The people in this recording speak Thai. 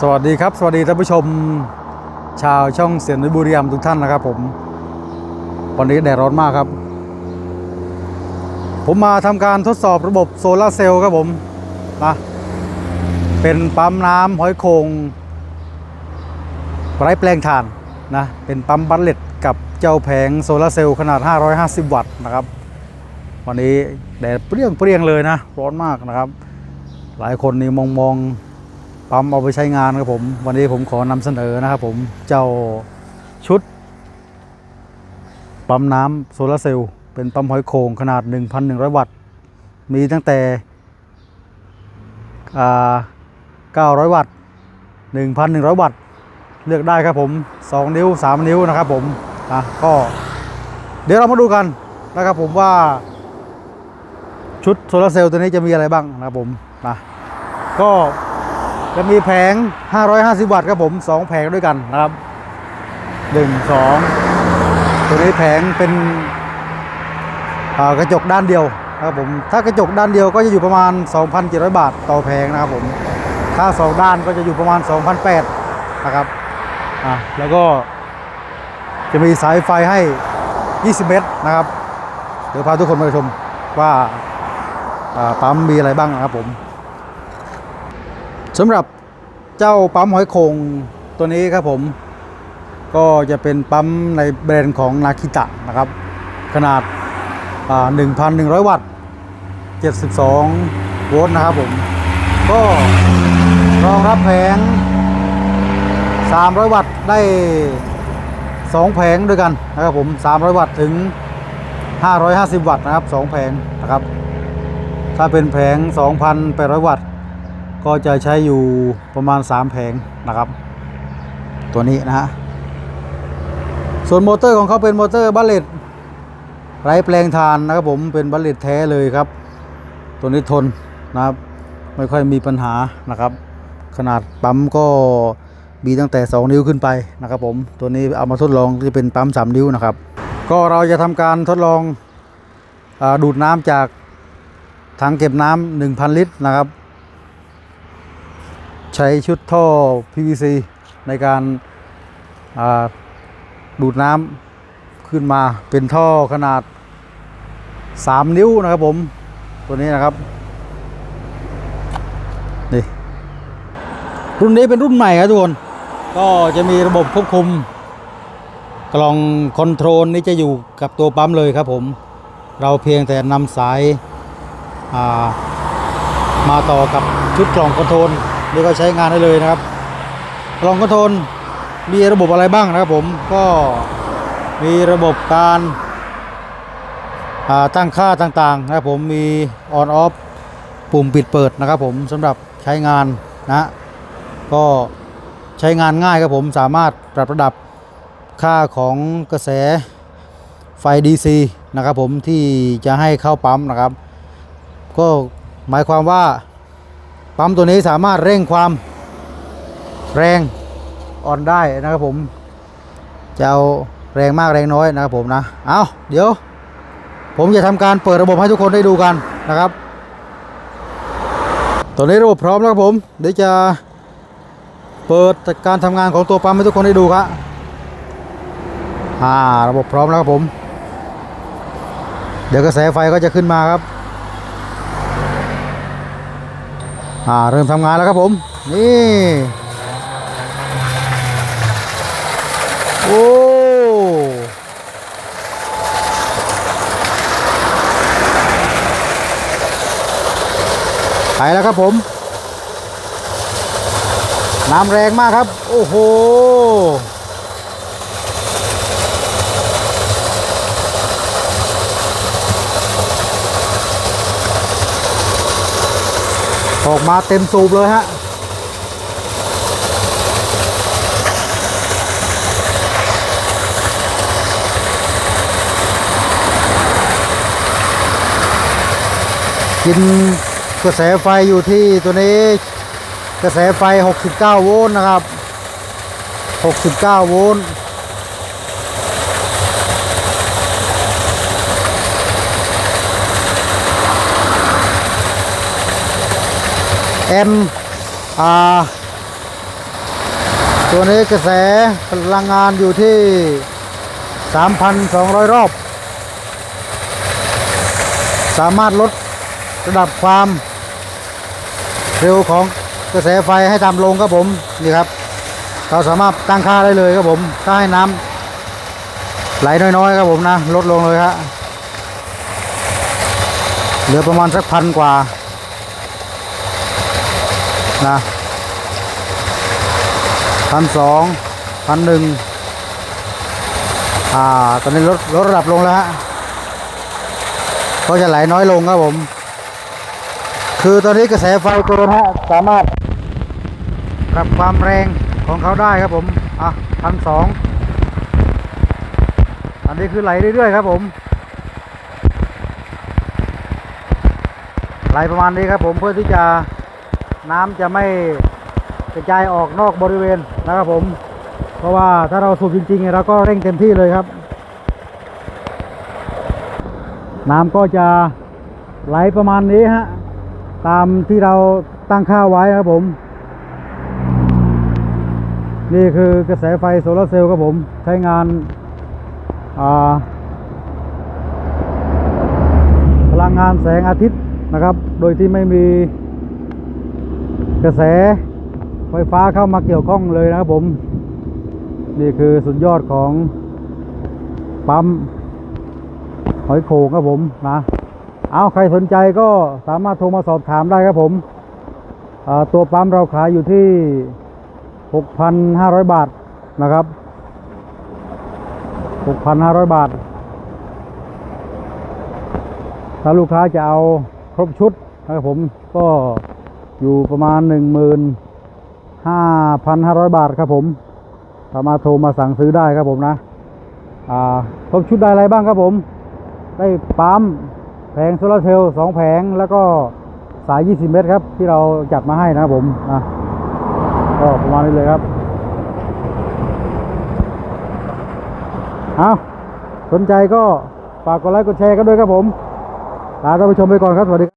สวัสดีครับ สวัสดีท่านผู้ชมชาวช่องเสียงนุบุรีรัมทุกท่านนะครับผม วันนี้แดดร้อนมากครับ ผมมาทำการทดสอบระบบโซลาร์เซลล์ครับผมนะเป็นปั๊มน้ำหอยโขงไร้แปลงถ่านนะเป็นปั๊มบัลเลตกับเจ้าแผงโซลาร์เซลล์ขนาด 550 วัตต์นะครับ วันนี้แดดเปรี้ยงเปรี้ยงๆเลยนะ ร้อนมากนะครับ หลายคนนี่มองมอง ปั๊มเอาไปใช้งานครับผม วันนี้ผมขอนำเสนอนะครับผมเจ้าชุด ปั๊มน้ำโซลาเซลล์เป็นปั๊มหอยโขงขนาด 1,100 วัตต์ มีตั้งแต่อ่า900 วัตต์ 1,100 วัตต์ เลือกได้ครับผม 2 นิ้ว 3 นิ้วนะครับผมนะก็เดี๋ยวเรามาดูกันนะครับผมว่าชุดโซลาเซลล์ตัวนี้จะมีอะไรบ้างนะครับผมนะก็ จะมีแผง 550 วัตต์ครับผม 2 แผงด้วยกันนะครับ 1 2 ตัวนี้แผงเป็นกระจกด้านเดียวนะครับผม ถ้ากระจกด้านเดียวก็จะอยู่ประมาณ 2,700 บาทต่อแผงนะครับผม ถ้า 2 ด้านก็จะอยู่ประมาณ 2,800นะครับอะแล้วก็จะมีสายไฟให้ 20 เมตรนะครับ เดี๋ยวพาทุกคนมาชมว่าอ่าปั๊มมีอะไรบ้างนะครับผม สำหรับเจ้าปั๊มหอยโขงตัวนี้ครับผม ก็จะเป็นปั๊มในแบรนด์ของนาคิตะนะครับ ขนาด 1,100 วัตต์ 72 โวลต์นะครับผม ก็รองรับแผง 300 วัตต์ได้ 2 แผงด้วยกันนะครับผม 300 วัตต์ถึง 550 วัตต์นะครับ 2 แผงนะครับ ถ้าเป็นแผง 2,800 วัตต์ ก็จะใช้อยู่ประมาณ 3 แผงนะครับ ตัวนี้นะฮะส่วนมอเตอร์ของเขาเป็นมอเตอร์บัลเลตไร้แปลงทานนะครับผมเป็นบัลเลตแท้เลยครับ ตัวนี้ทนนะครับ ไม่ค่อยมีปัญหานะครับ ขนาดปั๊มก็มีตั้งแต่ 2 นิ้วขึ้นไปนะครับผมตัวนี้เอามาทดลองจะเป็นปั๊ม 3 นิ้วนะครับ ก็เราจะทำการทดลองอดูดน้ำจากถังเก็บน้ำ1,000 ลิตรนะครับ ใช้ชุดท่อ PVC ในการาดูดน้ำขึ้นมาเป็นท่อขนาด 3 นิ้วนะครับผม ตัวนี้นะครับนี่รุ่นนี้เป็นรุ่นใหม่ครับทุกคน ก็จะมีระบบควบคุม กล่องคอนโทรลนี้จะอยู่กับตัวปั๊มเลยครับผม เราเพียงแต่นำสายามาต่อกับชุดกล่องคอนโทรล นี่ก็ใช้งานได้เลยนะครับกล่องคอนโทรลมีระบบอะไรบ้างนะครับผมก็มีระบบการาตั้งค่าต่างๆนะครับผมมี on off ปุ่มปิดเปิดนะครับผมสำหรับใช้งานนะก็ใช้งานง่ายครับผมสามารถปรับระดับค่าของกระแสไฟ DC นะครับผมที่จะให้เข้าปั๊มนะครับ ก็หมายความว่า ปั๊มตัวนี้สามารถเร่งความแรงอ่อนได้นะครับผม จะเอาแรงมากแรงน้อยนะครับผมนะ เอาเดี๋ยว ผมจะทำการเปิดระบบให้ทุกคนได้ดูกันนะครับ ตอนนี้ระบบพร้อมแล้วครับผม เดี๋ยวจะเปิดการทำงานของตัวปั๊มให้ทุกคนได้ดูครับ อ่า ระบบพร้อมแล้วครับผม เดี๋ยวกระแสไฟก็จะขึ้นมาครับ อ่าเริ่มทำงานแล้วครับผม นี่โอ้ไปแล้วครับผม น้ำแรงมากครับ โอ้โห ออกมาเต็มสูบเลยฮะกินกระแสไฟอยู่ที่ตัวนี้กระแสไฟ 69 โวลต์นะครับ 69 โวลต์ แอมป์อ่าตัวนี้กระแสพลังงานอยู่ที่ 3,200 รอบ สามารถลดระดับความเร็วของกระแสไฟให้ต่ำลงครับผมนี่ครับ เราสามารถตั้งค่าได้เลยครับผม ถ้าให้น้ำไหลน้อยๆครับผมนะ ลดลงเลยครับเหลือประมาณสักพันกว่า นะพันสองพันหนึ่งอ่า ตอนนี้ลดลดระดับลงแล้วฮะก็จะไหลน้อยลงครับผม คือตอนนี้กระแสไฟตัวนะฮะสามารถปรับความแรงของเขาได้ครับผม อะพันสองอันนี้คือไหลเรื่อยๆครับผม ไหลประมาณนี้ครับผมเพื่อที่จะ น้ำจะไม่กระจายออกนอกบริเวณนะครับผม เพราะว่าถ้าเราสูบจริงๆเราก็เร่งเต็มที่เลยครับ น้ำก็จะไหลประมาณนี้ฮะตามที่เราตั้งค่าไว้ครับผม นี่คือกระแสไฟโซลาร์เซลล์ครับผมใช้งานพลังงานแสงอาทิตย์นะครับ โดยที่ไม่มี กระแสไฟฟ้าเข้ามาเกี่ยวข้องเลยนะครับผม นี่คือสุดยอดของปั๊มหอยโขงครับผมนะเอาใครสนใจก็สามารถโทรมาสอบถามได้ครับผม ตัวปั๊มเราขายอยู่ที่ 6,500 บาทนะครับ 6,500 บาท ถ้าลูกค้าจะเอาครบชุดนะครับผมก็ อยู่ประมาณ 15,500 บาทครับผมสามารถโทรมาสั่งซื้อได้ครับผมนะ อ่าครบชุดได้อะไรบ้างครับผม ได้ปั๊มแผงโซลาเซลล์สองแผงแล้วก็สาย 20 เมตรครับ ที่เราจัดมาให้นะครับผมนะก็ประมาณนี้เลยครับ เอาสนใจก็ฝากกดไลค์กดแชร์กันด้วยครับผมลาท่านผู้ชมไปก่อนครับ สวัสดีครับ